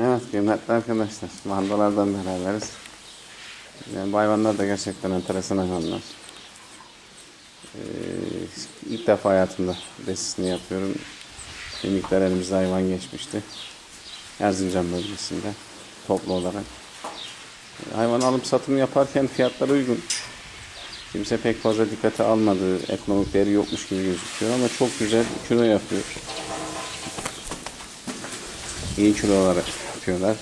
Evet kıymetli arkadaşlar. Mandalardan beraberiz. Yani bu hayvanlar da gerçekten enteresan hayvanlar. Ee, ilk defa hayatımda besisini yapıyorum. Miktar elimizde hayvan geçmişti. Erzincan bölgesinde toplu olarak. Hayvan alım satım yaparken fiyatlar uygun. Kimse pek fazla dikkate almadığı, ekonomik değeri yokmuş gibi gözüküyor ama çok güzel kilo yapıyor. İyi kilo olarak yapıyorlar.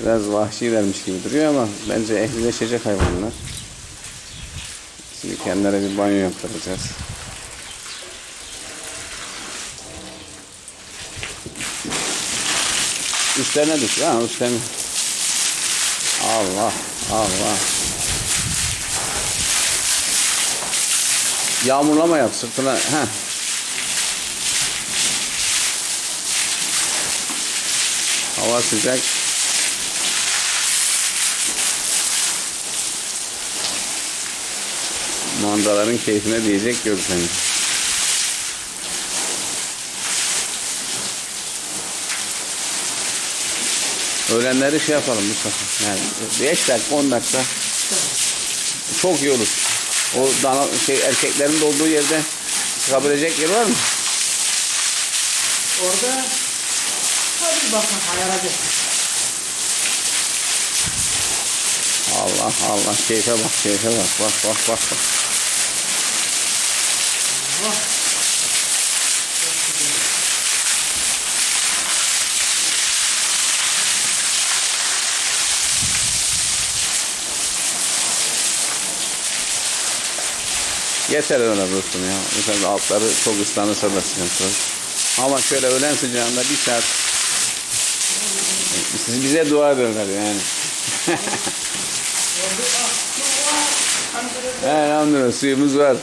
Biraz vahşilermiş gibi duruyor ama bence ehlileşecek hayvanlar. Şimdi kendilerine bir banyo yaptıracağız. Üstlerine düş. Ha üstlerine. Allah Allah. Yağmurlama yap sırtına. Heh. Hava sıcak. Mandaların keyfine diyecek yok seni. Öğlenleri şey yapalım Mustafa. Yani 5 dakika 10 dakika çok iyi olur. O dana, şey, erkeklerin de olduğu yerde çıkabilecek yer var mı? Orada hadi bakın ayaracak. Allah Allah keyfe bak keyfe bak bak bak bak. bak. Oh. Yeter öyle dostum ya. Mesela altları çok ıslanırsa da sıkıntı. Ama şöyle öğlen sıcağında bir saat siz bize dua ederler yani. He, Elhamdülillah suyumuz var.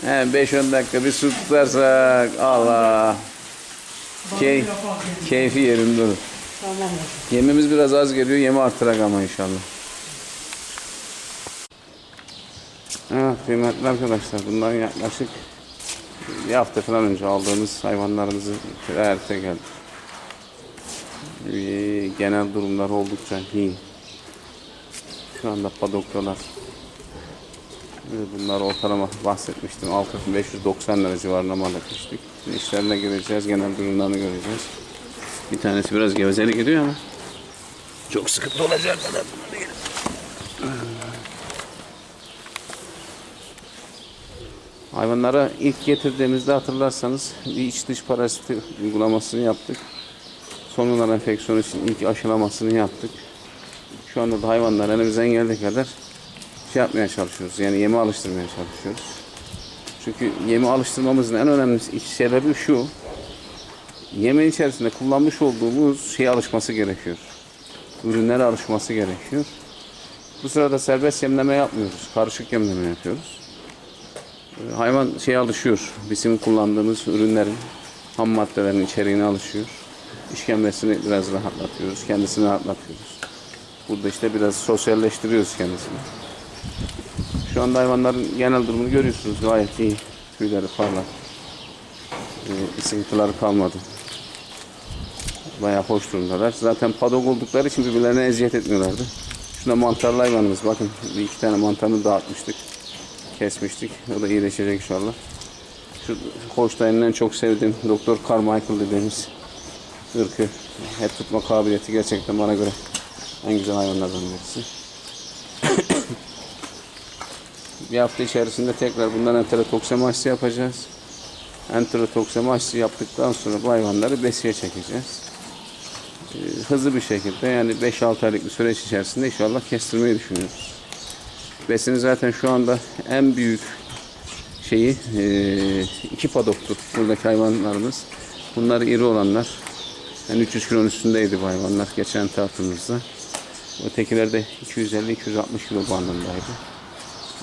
He, 5-10 dakika bir su tutarsak Allah. Key, keyfi yerinde olur. Tamam. Yemimiz biraz az geliyor. Yemi artırak ama inşallah. Evet kıymetli arkadaşlar bundan yaklaşık bir hafta falan önce aldığımız hayvanlarımızı ziyarete geldik. Ee, Genel durumlar oldukça iyi. Şu anda padoktalar. Ee, Bunlar ortalama bahsetmiştim. 6590 lira civarında mal etmiştik. İşlerine gireceğiz. Genel durumlarını göreceğiz. Bir tanesi biraz gevezeli gidiyor ama çok sıkıntı olacak kadar değil. Hayvanlara ilk getirdiğimizde hatırlarsanız bir iç dış paraziti uygulamasını yaptık. Sonradan enfeksiyon için ilk aşılamasını yaptık. Şu anda da hayvanlar elimizden geldiği kadar şey yapmaya çalışıyoruz. Yani yeme alıştırmaya çalışıyoruz. Çünkü yemi alıştırmamızın en önemli sebebi şu. Yemeğin içerisinde kullanmış olduğumuz şeye alışması gerekiyor. Ürünlere alışması gerekiyor. Bu sırada serbest yemleme yapmıyoruz. Karışık yemleme yapıyoruz. Ee, Hayvan şeye alışıyor. Bizim kullandığımız ürünlerin ham maddelerin içeriğine alışıyor. İşkembesini biraz rahatlatıyoruz. Kendisini rahatlatıyoruz. Burada işte biraz sosyalleştiriyoruz kendisini. Şu anda hayvanların genel durumunu görüyorsunuz. Gayet iyi. Tüyleri parlak. Ee, sıkıntıları kalmadı. Bayağı hoş durumdalar. Zaten padok oldukları için birbirlerine eziyet etmiyorlardı. Şuna mantarlı hayvanımız. Bakın bir iki tane mantarını dağıtmıştık. Kesmiştik. O da iyileşecek inşallah. Şu Holstein'in en çok sevdiğim Doktor Carmichael dediğimiz ırkı. Et tutma kabiliyeti gerçekten bana göre en güzel hayvanlardan birisi. bir hafta içerisinde tekrar bundan enterotoksemi aşısı yapacağız. Enterotoksemi aşısı yaptıktan sonra bu hayvanları besiye çekeceğiz. Ee, hızlı bir şekilde yani 5-6 aylık bir süreç içerisinde inşallah kestirmeyi düşünüyoruz. Besini zaten şu anda en büyük şeyi e, iki padoktu buradaki hayvanlarımız. Bunlar iri olanlar. Yani 300 kilonun üstündeydi bu hayvanlar geçen tartımızda. Ötekiler de 250-260 kilo bandındaydı.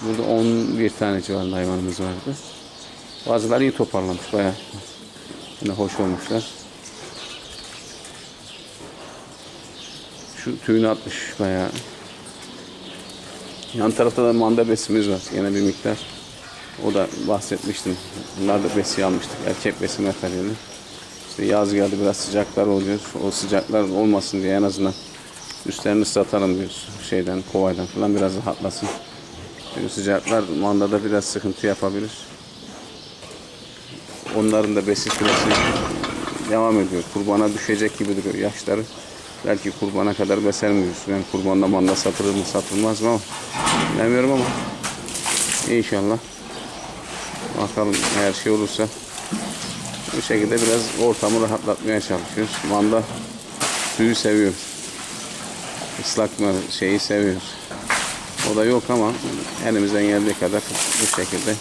Burada 11 tane civarında hayvanımız vardı. Bazıları iyi toparlamış bayağı. Yine hoş olmuşlar. Şu tüyünü atmış bayağı. Yan tarafta da manda besimiz var. Yine bir miktar. O da bahsetmiştim. Bunlar da besi almıştık. Erkek besi materyali. İşte yaz geldi biraz sıcaklar oluyor. O sıcaklar olmasın diye en azından üstlerini ıslatalım diyoruz. Şeyden, kovaydan falan biraz rahatlasın. Çünkü sıcaklar mandada biraz sıkıntı yapabilir. Onların da besin süresi devam ediyor. Kurbana düşecek gibi duruyor yaşları. Belki kurbana kadar beser mi diyorsun? Yani kurbanda manda satılır mı satılmaz mı ama bilemiyorum ama inşallah bakalım eğer şey olursa bu şekilde biraz ortamı rahatlatmaya çalışıyoruz. Manda suyu seviyor. Islak şeyi seviyor. O da yok ama elimizden geldiği kadar bu şekilde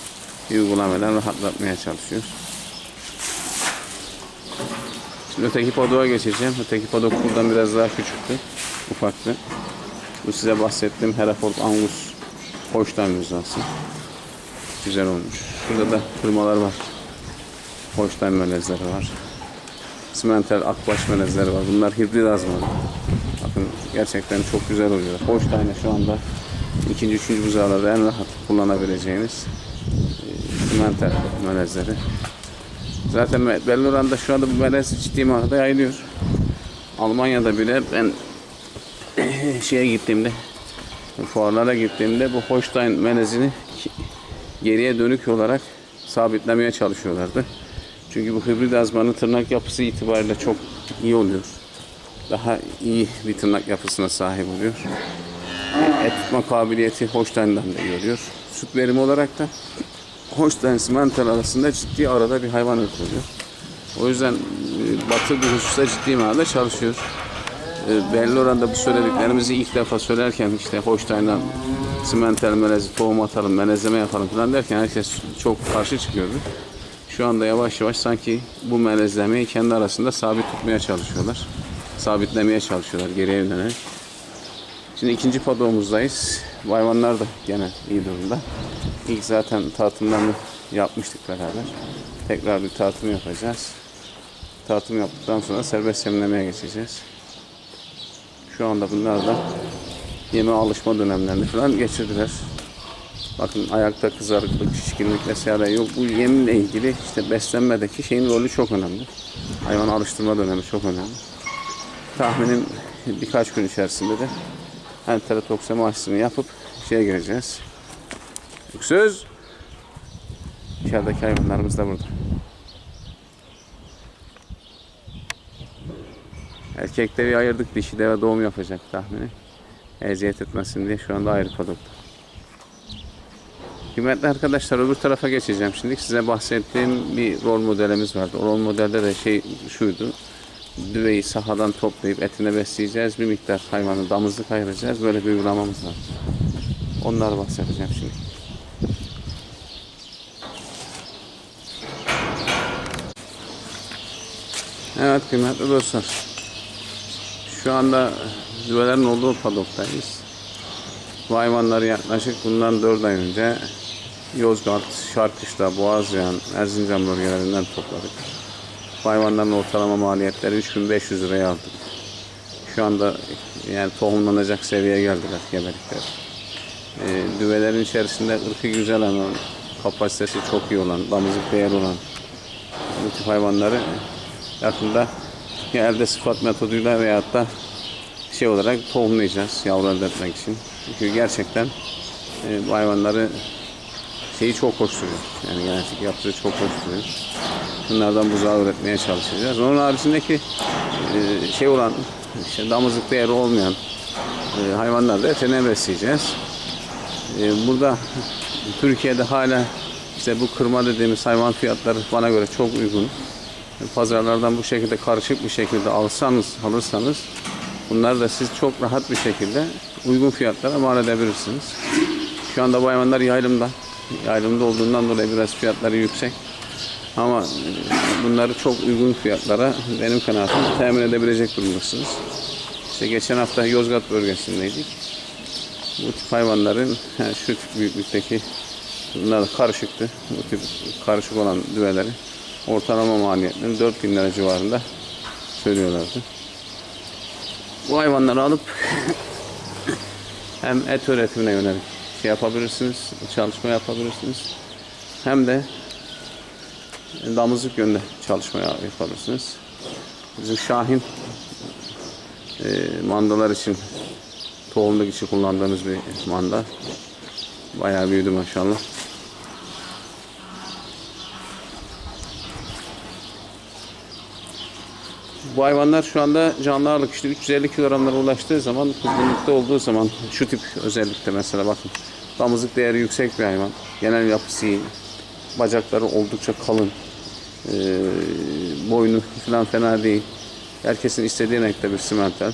uygulamadan rahatlatmaya çalışıyoruz. Şimdi öteki padoğa geçeceğim. Öteki padok buradan biraz daha küçüktü. Ufaktı. Bu size bahsettiğim Hereford Angus Holstein müzası. Güzel olmuş. Şurada da kırmalar var. Holstein melezleri var. Simental akbaş melezleri var. Bunlar hibrit azmalı. Bakın gerçekten çok güzel oluyor. Holstein'e şu anda ikinci, üçüncü buzağlarda en rahat kullanabileceğiniz e, simental melezleri. Zaten belli oranda şu anda bu melez ciddi manada yayılıyor. Almanya'da bile ben şeye gittiğimde fuarlara gittiğimde bu Holstein melezini geriye dönük olarak sabitlemeye çalışıyorlardı. Çünkü bu hibrit azmanın tırnak yapısı itibariyle çok iyi oluyor. Daha iyi bir tırnak yapısına sahip oluyor. Et tutma kabiliyeti Holstein'dan da oluyor. Süt verimi olarak da Holstein simental arasında ciddi arada bir hayvan ırkı oluyor. O yüzden e, Batı bu hususta ciddi manada çalışıyor. E, belli oranda bu söylediklerimizi ilk defa söylerken işte Holstein'dan simental melezi, tohum atalım, melezleme yapalım falan derken herkes çok karşı çıkıyordu. Şu anda yavaş yavaş sanki bu melezlemeyi kendi arasında sabit tutmaya çalışıyorlar. Sabitlemeye çalışıyorlar geriye yönelik. Şimdi ikinci padoğumuzdayız. Bu hayvanlar da gene iyi durumda. İlk zaten tartımlarını yapmıştık beraber. Tekrar bir tartım yapacağız. Tartım yaptıktan sonra serbest yemlemeye geçeceğiz. Şu anda bunlar da yeme alışma dönemlerini falan geçirdiler. Bakın ayakta kızarıklık, şişkinlik vesaire yok. Bu yemle ilgili işte beslenmedeki şeyin rolü çok önemli. Hayvan alıştırma dönemi çok önemli. Tahminim birkaç gün içerisinde de enterotoksemi aşısını yapıp şeye gireceğiz. Söz. İçerideki hayvanlarımız da burada. Erkekleri ayırdık. Dişi deve doğum yapacak tahmini. Eziyet etmesin diye şu anda ayrı padokta. Kıymetli arkadaşlar öbür tarafa geçeceğim şimdi. Size bahsettiğim bir rol modelimiz vardı. O rol modelde de şey şuydu. Düveyi sahadan toplayıp etine besleyeceğiz. Bir miktar hayvanı damızlık ayıracağız. Böyle bir uygulamamız var. Onları bahsedeceğim şimdi. Evet kıymetli dostlar. Şu anda düvelerin olduğu padoktayız. Bu hayvanları yaklaşık bundan 4 ay önce Yozgat, Şarkışla, Boğazcan, Erzincan bölgelerinden topladık. Bu hayvanların ortalama maliyetleri 3500 liraya aldık. Şu anda yani tohumlanacak seviyeye geldiler gebelikler. Ee, düvelerin içerisinde ırkı güzel ama kapasitesi çok iyi olan, damızlık değeri olan bu tip hayvanları yakında ya elde sıfat metoduyla veyahut da şey olarak tohumlayacağız yavru elde etmek için. Çünkü gerçekten e, bu hayvanları şeyi çok hoş duruyor. Yani genetik yaptığı çok hoş duruyor. Bunlardan buzağı üretmeye çalışacağız. Onun haricindeki e, şey olan işte damızlık değeri olmayan e, hayvanları da etine besleyeceğiz. E, burada Türkiye'de hala işte bu kırma dediğimiz hayvan fiyatları bana göre çok uygun. Pazarlardan bu şekilde karışık bir şekilde alsanız, alırsanız bunları da siz çok rahat bir şekilde uygun fiyatlara mal edebilirsiniz. Şu anda bu hayvanlar yaylımda. Yaylımda olduğundan dolayı biraz fiyatları yüksek. Ama e, bunları çok uygun fiyatlara benim kanaatim temin edebilecek durumdasınız. İşte geçen hafta Yozgat bölgesindeydik. Bu tip hayvanların yani şu tip büyüklükteki bunlar da karışıktı. Bu tip karışık olan düveleri ortalama maliyetinin 4000 lira civarında söylüyorlardı. Bu hayvanları alıp hem et üretimine yönelik şey yapabilirsiniz, çalışma yapabilirsiniz. Hem de damızlık yönde çalışma yapabilirsiniz. Bizim Şahin e, mandalar için tohumluk için kullandığımız bir manda. Bayağı büyüdü maşallah. Bu hayvanlar şu anda canlı ağırlık işte 350 kilogramlara ulaştığı zaman kızgınlıkta olduğu zaman şu tip özellikle mesela bakın damızlık değeri yüksek bir hayvan. Genel yapısı iyi. Bacakları oldukça kalın. Ee, boynu falan fena değil. Herkesin istediği renkte bir simental.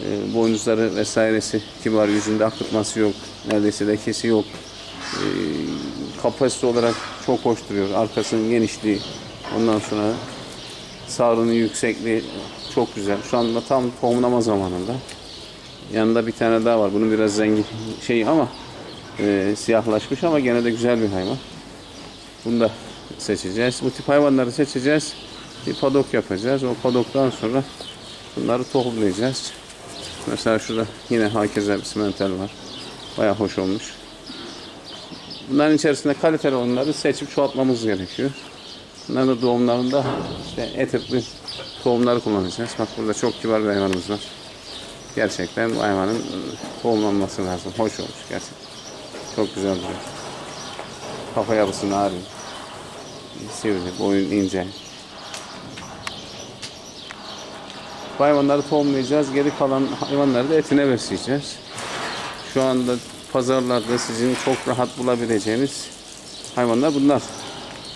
Ee, boynuzları vesairesi kibar yüzünde akıtması yok. Neredeyse lekesi yok. Ee, kapasite olarak çok hoş duruyor. Arkasının genişliği. Ondan sonra Sarının yüksekliği çok güzel. Şu anda tam tohumlama zamanında. Yanında bir tane daha var. Bunun biraz zengin şey ama e, siyahlaşmış ama gene de güzel bir hayvan. Bunu da seçeceğiz. Bu tip hayvanları seçeceğiz. Bir padok yapacağız. O padoktan sonra bunları tohumlayacağız. Mesela şurada yine hakeza bir simental var. Baya hoş olmuş. Bunların içerisinde kaliteli olanları seçip çoğaltmamız gerekiyor. Bunların da doğumlarında işte etirli tohumları kullanacağız. Bak burada çok kibar bir hayvanımız var. Gerçekten bu hayvanın e, tohumlanması lazım. Hoş olmuş gerçekten. Çok güzel duruyor. Kafa yapısı narin. Sivri, boyun ince. Bu hayvanları tohumlayacağız. Geri kalan hayvanları da etine besleyeceğiz. Şu anda pazarlarda sizin çok rahat bulabileceğiniz hayvanlar bunlar.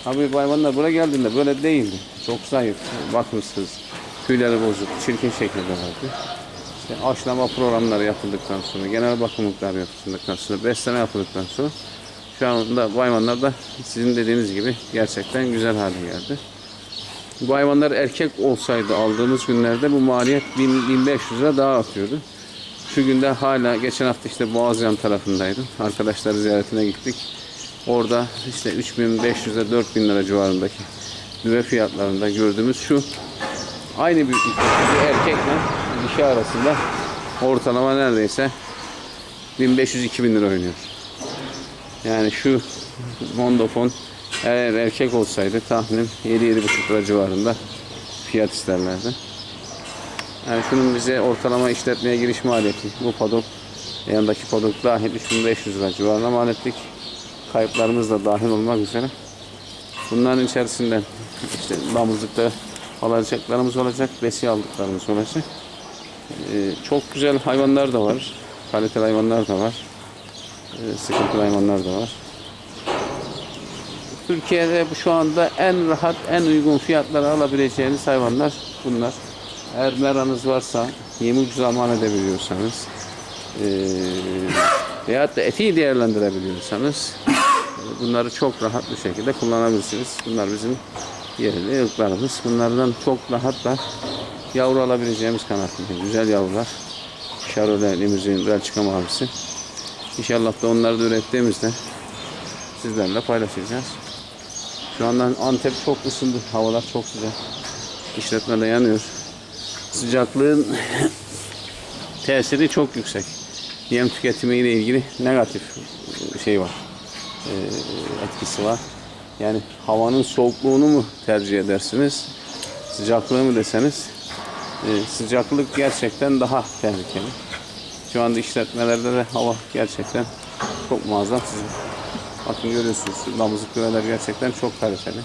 Abi bu hayvanlar buraya geldiğinde böyle değildi. Çok zayıf, bakımsız, tüyleri bozuk, çirkin şekilde vardı. İşte aşılama programları yapıldıktan sonra, genel bakımlıklar yapıldıktan sonra, besleme yapıldıktan sonra şu anda bu hayvanlar da sizin dediğiniz gibi gerçekten güzel hale geldi. Bu hayvanlar erkek olsaydı aldığımız günlerde bu maliyet 1000 1500 lira daha atıyordu. Şu günde hala geçen hafta işte Boğazcan tarafındaydım. Arkadaşları ziyaretine gittik. Orada işte 3500 ile 4000 lira civarındaki düve fiyatlarında gördüğümüz şu aynı büyüklükte bir erkekle dişi arasında ortalama neredeyse 1500-2000 lira oynuyor. Yani şu Mondofon eğer erkek olsaydı tahminim 7-7,5 lira civarında fiyat isterlerdi. Yani şunun bize ortalama işletmeye giriş maliyeti bu padok yanındaki padok dahil 3500 lira civarında mal ettik. Kayıplarımız da dahil olmak üzere. Bunların içerisinde işte damızlıkta alacaklarımız olacak, besi aldıklarımız olacak. Ee, çok güzel hayvanlar da var. Kaliteli hayvanlar da var. Ee, sıkıntılı hayvanlar da var. Türkiye'de şu anda en rahat, en uygun fiyatlara alabileceğiniz hayvanlar bunlar. Eğer meranız varsa, yemi ucuz aman edebiliyorsanız, eee veyahut da eti değerlendirebiliyorsanız e, bunları çok rahat bir şekilde kullanabilirsiniz. Bunlar bizim yerli ırklarımız. Bunlardan çok rahat da yavru alabileceğimiz kanaatindeyim. Güzel yavrular. Şarole, limuzin, Belçika mavisi. İnşallah da onları da ürettiğimizde sizlerle paylaşacağız. Şu anda Antep çok ısındı. Havalar çok sıcak. İşletme de yanıyor. Sıcaklığın tesiri çok yüksek. Yem tüketimi ile ilgili negatif şey var. Ee, etkisi var. Yani havanın soğukluğunu mu tercih edersiniz? Sıcaklığı mı deseniz? Ee, sıcaklık gerçekten daha tehlikeli. Şu anda işletmelerde de hava gerçekten çok muazzam sıcak. Bakın görüyorsunuz damızlık düveler gerçekten çok kaliteli.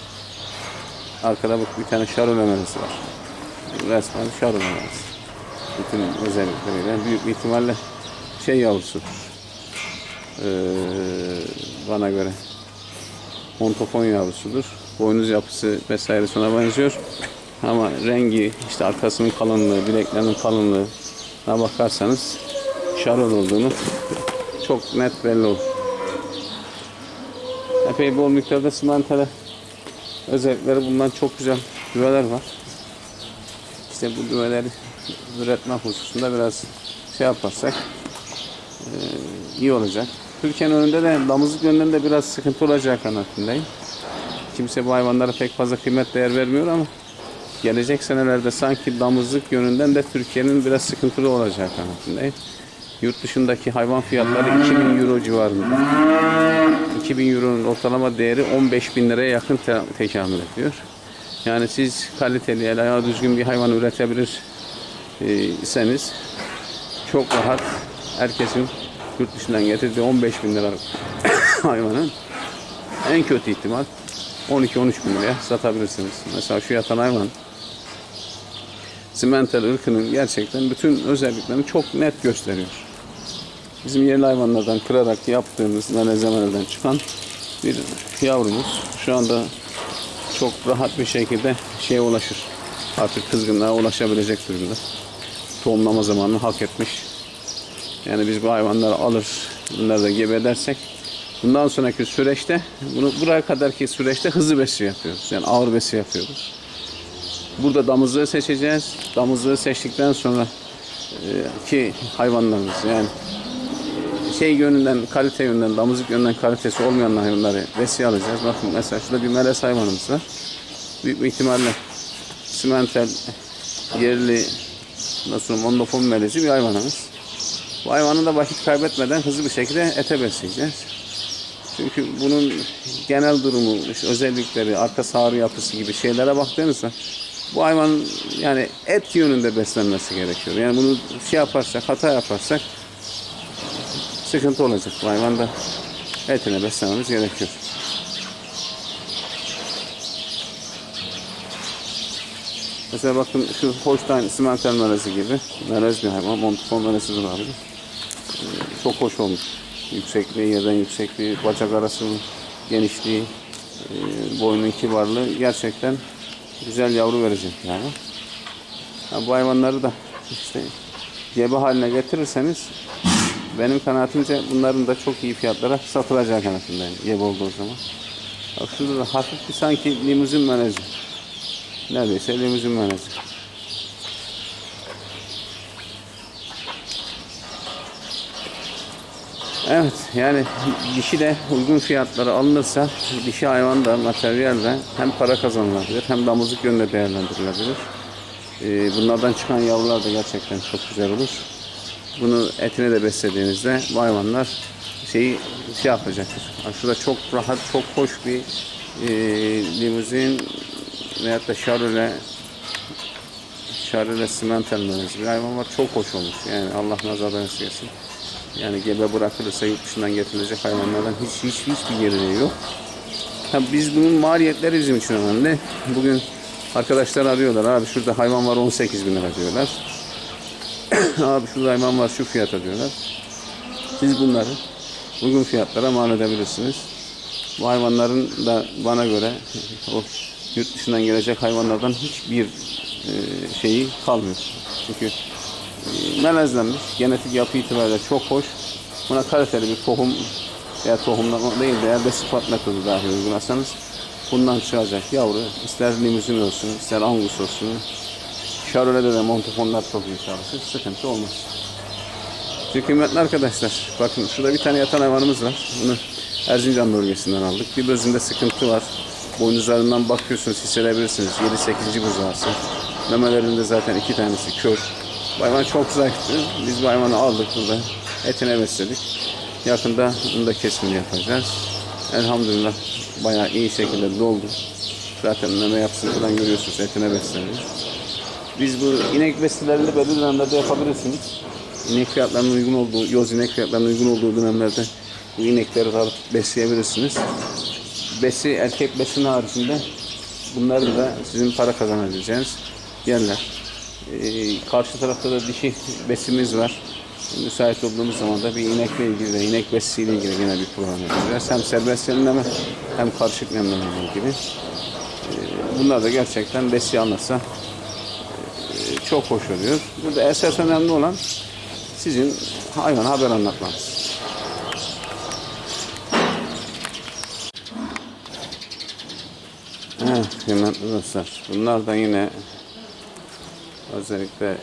Arkada bak bir tane şarol memelisi var. Resmen şarol memelisi. Bütün özellikleriyle büyük bir ihtimalle şey yavrusu. Ee, bana göre montofon yavrusudur. Boynuz yapısı vesaire ona benziyor. Ama rengi, işte arkasının kalınlığı, bileklerinin kalınlığına bakarsanız şarol olduğunu çok net belli olur. Epey bol miktarda simentale özellikleri bulunan çok güzel düveler var. İşte bu düveleri üretme hususunda biraz şey yaparsak iyi olacak. Türkiye'nin önünde de damızlık yönünde de biraz sıkıntı olacak kanaatindeyim. Kimse bu hayvanlara pek fazla kıymet değer vermiyor ama gelecek senelerde sanki damızlık yönünden de Türkiye'nin biraz sıkıntılı olacağı kanaatindeyim. Yurt dışındaki hayvan fiyatları 2000 euro civarında. 2000 euronun ortalama değeri 15 bin liraya yakın te- tekamül ediyor. Yani siz kaliteli, el ayağı düzgün bir hayvan üretebilir e, çok rahat herkesin yurt dışından getirdiği 15 bin lira hayvanın en kötü ihtimal 12-13 bin liraya satabilirsiniz. Mesela şu yatan hayvan simental ırkının gerçekten bütün özelliklerini çok net gösteriyor. Bizim yerli hayvanlardan kırarak yaptığımız melezmelerden çıkan bir yavrumuz şu anda çok rahat bir şekilde şeye ulaşır. Artık kızgınlığa ulaşabilecek durumda. Tohumlama zamanını hak etmiş. Yani biz bu hayvanları alır, bunları da gebe edersek bundan sonraki süreçte bunu buraya kadarki süreçte hızlı besi yapıyoruz. Yani ağır besi yapıyoruz. Burada damızlığı seçeceğiz. Damızlığı seçtikten sonra e, ki hayvanlarımız yani şey yönünden, kalite yönünden, damızlık yönünden kalitesi olmayan hayvanları besiye alacağız. Bakın mesela şurada bir melez hayvanımız var. Büyük bir ihtimalle simentel, yerli, nasıl mondofon melezi bir hayvanımız. Bu hayvanı da vakit kaybetmeden hızlı bir şekilde ete besleyeceğiz. Çünkü bunun genel durumu, işte özellikleri, arka sağrı yapısı gibi şeylere baktığınızda bu hayvan yani et yönünde beslenmesi gerekiyor. Yani bunu şey yaparsak, hata yaparsak sıkıntı olacak. Bu hayvan da etine beslememiz gerekiyor. Mesela bakın şu Holstein simental melezi gibi melez bir hayvan. Montifon melezi de. Çok hoş olmuş. Yüksekliği, yerden yüksekliği, bacak arasının genişliği, e, boynun kibarlığı gerçekten güzel yavru verecek yani. Ha, bu hayvanları da işte gebe haline getirirseniz benim kanaatimce bunların da çok iyi fiyatlara satılacağı kanaatindeyim gebe olduğu zaman. Bak şurada da hafif bir sanki limuzin melezi. Neredeyse limuzin melezi. Evet yani dişi de uygun fiyatlara alınırsa dişi hayvan da materyal de hem para kazanılabilir hem damızlık yönde değerlendirilebilir. Ee, bunlardan çıkan yavrular da gerçekten çok güzel olur. Bunu etine de beslediğinizde bu hayvanlar şeyi şey yapacaktır. Ha, Şurada çok rahat, çok hoş bir e, limuzin veyahut da şarole simental melezi bir hayvan var. Çok hoş olmuş. Yani Allah nazardan esirgesin. Yani gebe bırakılırsa yurt dışından getirilecek hayvanlardan hiç hiç hiçbir geriliği yok. Ha, biz bunun maliyetleri bizim için önemli. Bugün arkadaşlar arıyorlar. Abi şurada hayvan var 18 bin lira diyorlar. Abi şurada hayvan var şu fiyata diyorlar. Siz bunları uygun fiyatlara mal edebilirsiniz. Bu hayvanların da bana göre o yurt dışından gelecek hayvanlardan hiçbir e, şeyi kalmıyor. Çünkü melezlenmiş, genetik yapı itibariyle çok hoş. Buna kaliteli bir tohum veya tohumlama değil de elde sıfat metodu dahi uygulasanız bundan çıkacak yavru ister limuzin olsun, ister angus olsun, Chevrolet'de de montofonlar çok iyi çalışır. Sıkıntı olmaz. Çünkü kıymetli arkadaşlar, bakın şurada bir tane yatan hayvanımız var. Bunu Erzincan bölgesinden aldık. Bir bezinde sıkıntı var. Boynuzlarından bakıyorsunuz, hissedebilirsiniz. 7-8. buzağısı. Memelerinde zaten iki tanesi kör. Bu hayvan çok zayıftı. Biz bu hayvanı aldık burada. Etine besledik. Yakında bunu da kesimini yapacağız. Elhamdülillah bayağı iyi şekilde doldu. Zaten meme yapısını falan görüyorsunuz. Etine besleniyor. Biz bu inek besilerini belirli dönemlerde yapabilirsiniz. İnek fiyatlarının uygun olduğu, yoz inek fiyatlarının uygun olduğu dönemlerde bu inekleri alıp besleyebilirsiniz. Besi, erkek besinin haricinde bunların da sizin para kazanabileceğiniz yerler. Ee, karşı tarafta da dişi besimiz var. Müsait olduğumuz zaman da bir inekle ilgili de inek besisiyle ilgili yine bir program yapacağız. Hem serbest yemleme hem karışık yemleme ilgili. Ee, bunlar da gerçekten besi alırsa çok hoş oluyor. Burada esas önemli olan sizin hayvan haber anlatmanız. Evet kıymetli dostlar. Bunlar da yine özellikle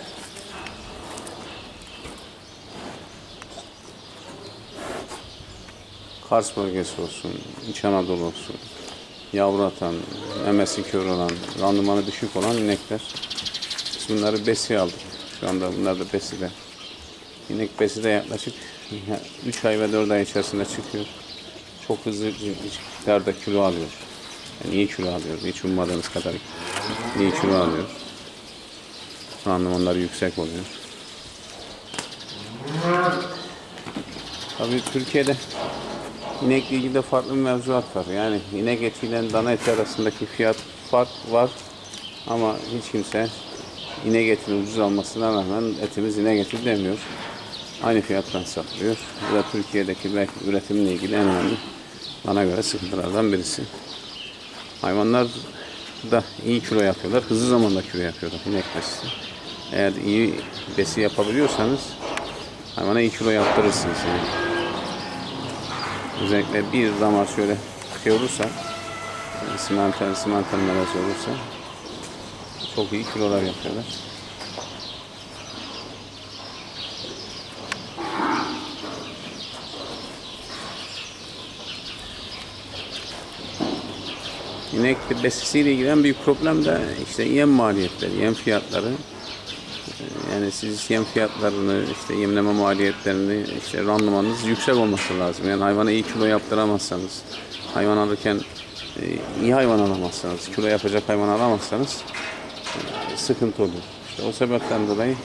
Kars bölgesi olsun, İç Anadolu olsun, yavru atan, memesi kör olan, randımanı düşük olan inekler. Biz bunları besiye aldık. Şu anda bunlar da beside. İnek besi de yaklaşık 3 ay ve 4 ay içerisinde çıkıyor. Çok hızlı miktarda kilo alıyor. Yani iyi kilo alıyor. Hiç ummadığınız kadar iyi kilo alıyor. Randımanları yüksek oluyor. Tabii Türkiye'de inekle ilgili de farklı bir mevzuat var. Yani inek etiyle dana eti arasındaki fiyat fark var. Ama hiç kimse inek etini ucuz almasına rağmen etimiz inek eti demiyor. Aynı fiyattan satılıyor. Bu da Türkiye'deki belki üretimle ilgili en önemli bana göre sıkıntılardan birisi. Hayvanlar da iyi kilo yapıyorlar. Hızlı zamanda kilo yapıyorlar inek besisi. Eğer iyi besi yapabiliyorsanız hayvana iyi kilo yaptırırsınız yani. Özellikle bir damar şöyle şey olursa yani simental, simental melez olursa çok iyi kilolar yapıyorlar. İnek besisiyle ilgili en büyük problem de işte yem maliyetleri, yem fiyatları. Yani siz yem fiyatlarını, işte yemleme maliyetlerini, işte randımanınız yüksek olması lazım. Yani hayvana iyi kilo yaptıramazsanız, hayvan alırken e, iyi hayvan alamazsanız, kilo yapacak hayvan alamazsanız e, sıkıntı oluyor. İşte o sebepten dolayı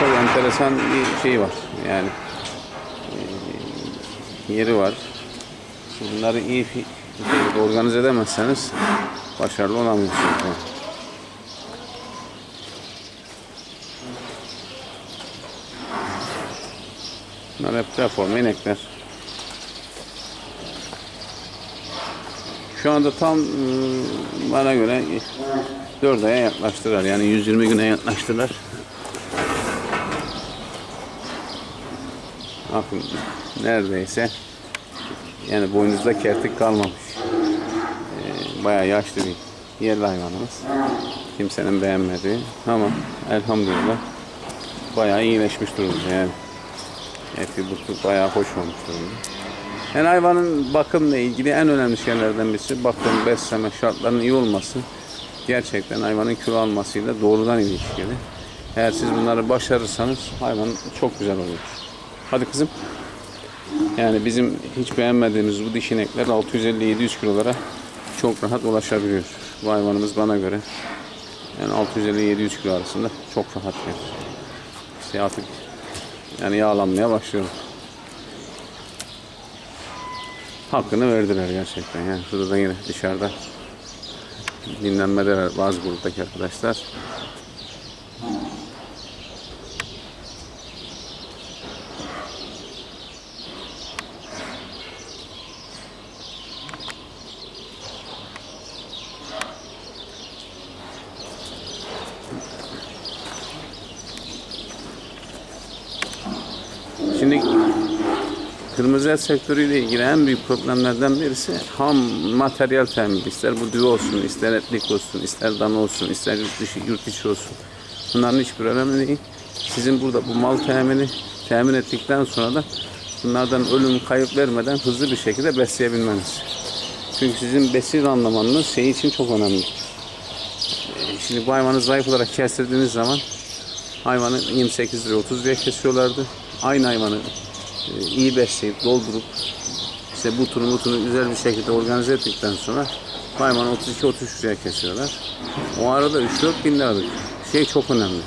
çok enteresan bir şey var. Yani e, yeri var. Bunları iyi organize edemezseniz başarılı olamıyorsunuz. Yani. Bunlar hep reform inekler. Şu anda tam ıı, bana göre 4 aya yaklaştılar. Yani 120 güne yaklaştılar. Bakın neredeyse yani boynuzda kertik kalmamış. Ee, bayağı yaşlı bir yerli hayvanımız. Kimsenin beğenmediği ama elhamdülillah bayağı iyileşmiş durumda yani. Eti butu bayağı hoş olmuş durumda. Yani hayvanın bakımla ilgili en önemli şeylerden birisi bakım, besleme şartlarının iyi olması. Gerçekten hayvanın kilo almasıyla doğrudan ilişkili. Eğer siz bunları başarırsanız hayvan çok güzel oluyor. Hadi kızım. Yani bizim hiç beğenmediğimiz bu diş inekler 650-700 kilolara çok rahat ulaşabiliyor. Bu hayvanımız bana göre yani 650-700 kilo arasında çok rahat gelir. İşte artık yani yağlanmaya başlıyor. Hakkını verdiler gerçekten. Yani şurada da yine dışarıda dinlenmedeler bazı gruptaki arkadaşlar. Şimdi et sektörüyle ilgili en büyük problemlerden birisi ham materyal temini. İster bu düve olsun, ister etlik olsun, ister dana olsun, ister yurt dışı, yurt içi olsun. Bunların hiçbir önemi değil. Sizin burada bu mal temini temin ettikten sonra da bunlardan ölüm kayıp vermeden hızlı bir şekilde besleyebilmeniz. Çünkü sizin besin randımanınız şey için çok önemli. Ee, Şimdi bu hayvanı zayıf olarak kestirdiğiniz zaman hayvanı 28 lira 30 liraya kesiyorlardı. Aynı hayvanı iyi besleyip doldurup işte butunu butunu güzel bir şekilde organize ettikten sonra hayvanı 32-33 liraya kesiyorlar. O arada 3-4 bin liralık şey çok önemli.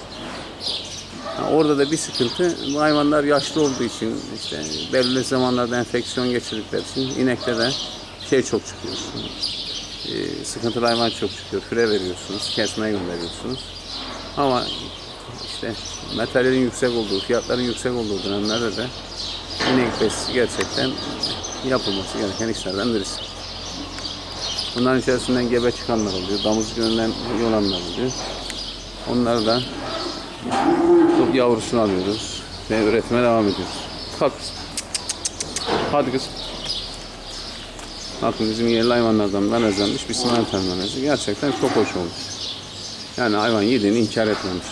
Ha, orada da bir sıkıntı bu hayvanlar yaşlı olduğu için işte belirli zamanlarda enfeksiyon geçirdikleri için inekte de şey çok çıkıyor. Ee, sıkıntılı hayvan çok çıkıyor. Füre veriyorsunuz, kesmeye gönderiyorsunuz. Ama işte materyalin yüksek olduğu, fiyatların yüksek olduğu dönemlerde de inek besisi gerçekten yapılması gereken işlerden birisi. Bunların içerisinden gebe çıkanlar oluyor, damızlık yönünden yolanlar oluyor. Onları da çok yavrusunu alıyoruz ve üretime devam ediyoruz. Kalk kızım. Hadi kızım. Bakın bizim yerli hayvanlardan melezlenmiş bir simental melezi. Gerçekten çok hoş olmuş. Yani hayvan yediğini inkar etmemiş.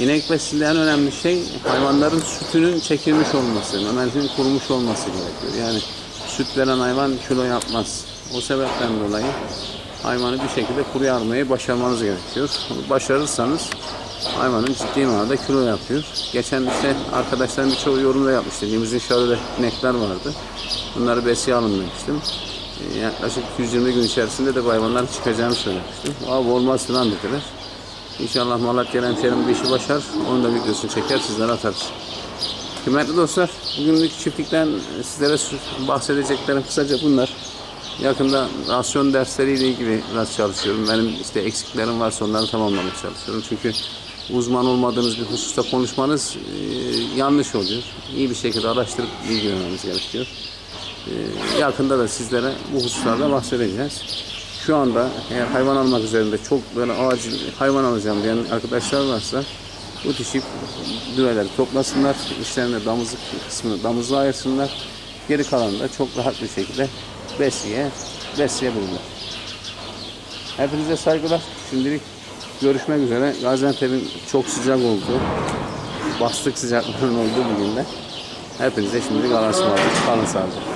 İnek besinde en önemli şey hayvanların sütünün çekilmiş olması, memesinin kurumuş olması gerekiyor. Yani süt veren hayvan kilo yapmaz. O sebepten dolayı hayvanı bir şekilde kuru almayı başarmanız gerekiyor. Başarırsanız hayvanın ciddi manada kilo yapıyor. Geçen işte arkadaşlarım birçoğu yorumda yapmıştı. Elimizin şöyle inekler vardı. Bunları besiye alın demiştim. E, yaklaşık 220 gün içerisinde de bu hayvanların çıkacağını söylemiştim. Abi olmaz falan dediler. İnşallah Malatya hemşerim bir işi başar. Onun da videosunu çeker sizlere atarız. Kıymetli dostlar, bugünlük çiftlikten sizlere bahsedeceklerim kısaca bunlar. Yakında rasyon dersleriyle ilgili biraz çalışıyorum. Benim işte eksiklerim varsa onları tamamlamaya çalışıyorum. Çünkü uzman olmadığınız bir hususta konuşmanız e, yanlış oluyor. İyi bir şekilde araştırıp bilgilenmemiz gerekiyor. E, yakında da sizlere bu hususlarda bahsedeceğiz. Şu anda eğer hayvan almak üzerinde çok böyle acil hayvan alacağım diyen arkadaşlar varsa bu dişi düveleri toplasınlar. İşlerinde damızlık kısmını damızlığa ayırsınlar. Geri kalanını da çok rahat bir şekilde besleye, besleyebilirler. Hepinize saygılar. Şimdilik görüşmek üzere. Gaziantep'in çok sıcak olduğu, bastık sıcakların olduğu bir günde. Hepinize şimdilik Allah'a ısmarladık. Kalın sağlıcakla.